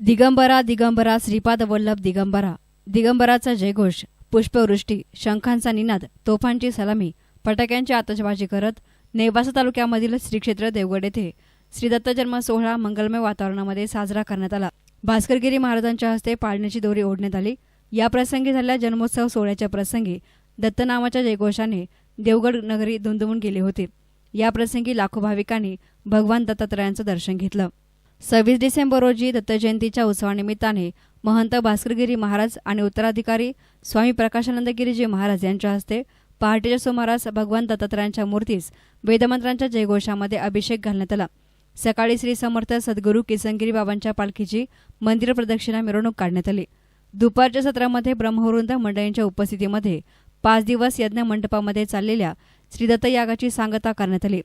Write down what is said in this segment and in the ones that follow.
दिगंबरा दिगंबरा श्रीपाद वल्लभ दिगंबरा. दिगंबराचा जयघोष पुष्पवृष्टी शंखांचा निनाद तोफांची सलामी फटाक्यांची आतषबाजी करत नेवासा तालुक्यामधील श्री क्षेत्र देवगड येथे श्री दत्त जन्म सोहळा मंगलमय वातावरणामध्ये साजरा करण्यात आला. भास्करगिरी महाराजांच्या हस्ते पाळण्याची दोरी ओढण्यात आली. या प्रसंगी झालेल्या जन्मोत्सव सोहळ्याच्या प्रसंगी दत्त नावाच्या जयघोषाने देवगड नगरी दुमदुमून गेले होते. या प्रसंगी लाखो भाविकांनी भगवान दत्तात्रयांचं दर्शन घेतलं. सव्वीस डिसेंबर रोजी दत्तजयंतीच्या उत्सवानिमित्ताने महंत भास्करगिरी महाराज आणि उत्तराधिकारी स्वामी प्रकाशानंदगिरीजी महाराज यांच्या हस्ते पहाटेच्या सुमारास भगवान दत्तात्रयांच्या मूर्तीस वेदमंत्रांच्या जयघोषामध्ये अभिषेक घालण्यात आला. सकाळी श्री समर्थ सद्गुरू किसनगिरी बाबांच्या पालखीची मंदिर प्रदक्षिणा मिरवणूक काढण्यात आली. दुपारच्या सत्रामध्ये ब्रह्मवृंद मंडळींच्या उपस्थितीमध्ये पाच दिवस यज्ञ मंडपामध्ये चाललेल्या श्रीदत्त यागाची सांगता करण्यात आली.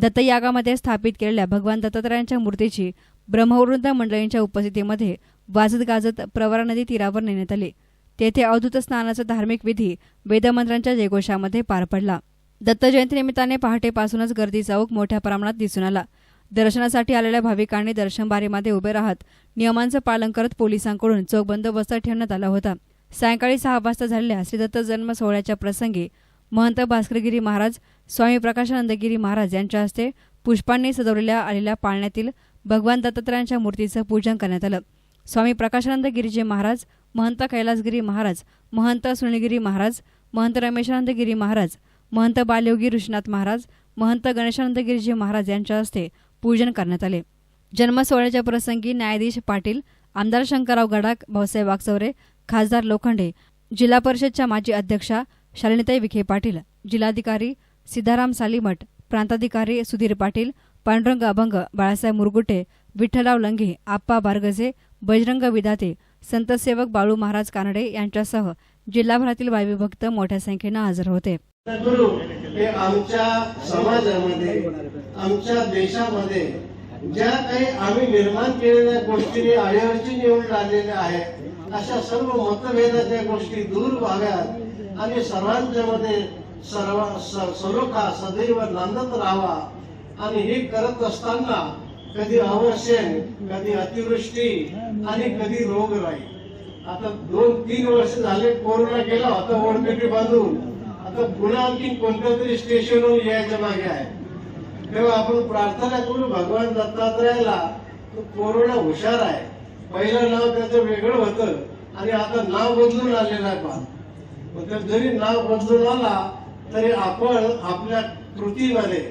दत्तयागामध्ये स्थापित केलेल्या भगवान दत्तात्रयांच्या मूर्तीची ब्रह्मवृंद मंडळींच्या उपस्थितीमध्ये वाजत गाजत प्रवरा नदी तीरावर नेण्यात आली. तेथे अवधूत स्नानाचा धार्मिक विधी वेदमंत्रांच्या जयघोषामध्ये पार पडला. दत्त जयंतीनिमित्ताने पहाटेपासूनच गर्दी चौक मोठ्या प्रमाणात दिसून आला. दर्शनासाठी आलेल्या भाविकांनी दर्शनबारीमध्ये उभे राहत नियमांचं पालन करत पोलिसांकडून चोख बंदोबस्त ठेवण्यात आला होता. सायंकाळी सहा वाजता झालेल्या श्रीदत्त जन्म सोहळ्याच्या प्रसंगी महंत भास्करगिरी महाराज स्वामी प्रकाशानंदगिरी महाराज यांच्या हस्ते पुष्पांनी सजवलेल्या आलेल्या पाळण्यातील भगवान दत्तात्रयांच्या मूर्तीचं पूजन करण्यात आलं. स्वामी प्रकाशानंद गिरीजी महाराज महंत कैलासगिरी महाराज महंत सुनीगिरी महाराज महंत रमेशानंद गिरी महाराज महंत बालयोगी ऋषीनाथ महाराज महंत गणेशानंद गिरीजी महाराज यांच्या हस्ते पूजन करण्यात आले. जन्म सोहळ्याच्या प्रसंगी न्यायाधीश पाटील आमदार शंकरराव गडाख भाऊसाहेब वागचौरे खासदार लोखंडे जिल्हा परिषदच्या माजी अध्यक्षा शालिनीताई विखे पाटील जिल्हाधिकारी सिद्धाराम सालीमठ प्रांताधिकारी सुधीर पाटील पांडुरंग अभंग बाळासाहेब मुरगुटे विठ्ठलराव लंगे आप्पा बारगजे बजरंग विधाते संतसेवक बाळू महाराज कानडे यांच्यासह जिल्हाभरातील भक्त मोठ्या संख्येनं हजर होते. गुरु हे आमच्या समाजामध्ये आमच्या देशामध्ये ज्या काही आम्ही निर्माण केलेल्या गोष्टीने अडीअडचणी येऊन लागलेल्या आहेत अशा सर्व मतभेदाच्या गोष्टी दूर व्हाव्यात आणि सर्वांच्या मध्ये सर्व सरोखा सलोखा सदैव नांदत राहावा. आणि हे करत असताना कधी अवश्यन कधी अतिवृष्टी आणि कधी रोगराई आता दोन तीन वर्ष झाले कोरोना गेला होता ओढपेटी बांधून. आता पुन्हा आणखी कोणत्या तरी स्टेशनवर यायच्या मागे आहे. तेव्हा आपण प्रार्थना करू भगवान दत्तात्रयाला तो कोरोना हुशार आहे. पहिलं नाव त्याचं वेगळं होतं आणि आता नाव बदलून आलेलं आहे पहा जरी नाव बदलून आला तरी आपण आपल्या कृतीमध्ये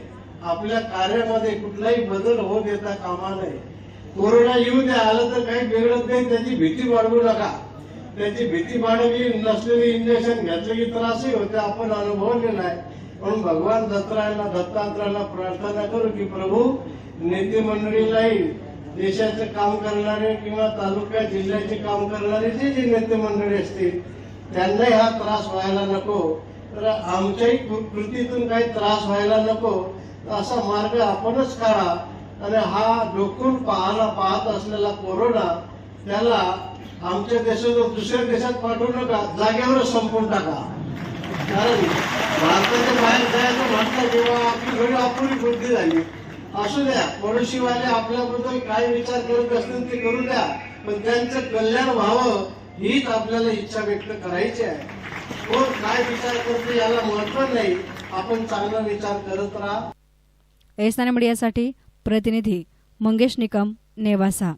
आपल्या कार्यामध्ये कुठलाही बदल होऊ देता कामा नये. कोरोना येऊ द्या आलं तर काही बिघडत नाही त्याची भीती वाढवू नका. त्याची भीती बाळगली नसलेली इंजेक्शन घेतलं की त्रासही होते आपण अनुभवलेला आहे. म्हणून भगवान दत्तायला दत्तात्रयाला प्रार्थना करू की प्रभू नेते मंडळीलाही देशाचे काम करणारे किंवा तालुक्या जिल्ह्याचे काम करणारे जे जे नेते मंडळी असतील त्यांनाही हा त्रास व्हायला नको. तर आमच्याही कृतीतून काही त्रास व्हायला नको. असा मार्ग आपणच काढा. आणि हा डोकून पाहला पाहत असलेला कोरोना त्याला आमच्या देशातून दुसऱ्या देशात पाठवू नका. जागेवरच संपवून टाका. कारण भारताच्या बाहेर जायचं म्हटलं जेव्हा आपली थोडी अपुरी बुद्धी झाली. असू द्या पडोशीवाले आपल्याबद्दल काय विचार करत असतील ते करू द्या. पण त्यांचं कल्याण व्हावं हीच आपल्याला इच्छा व्यक्त करायची आहे. कोण काय विचार करते याला महत्त्व नाही. आपण चांगला विचार करत राहा. एसनाने मीडियासाठी प्रतिनिधी मंगेश निकम नेवासा.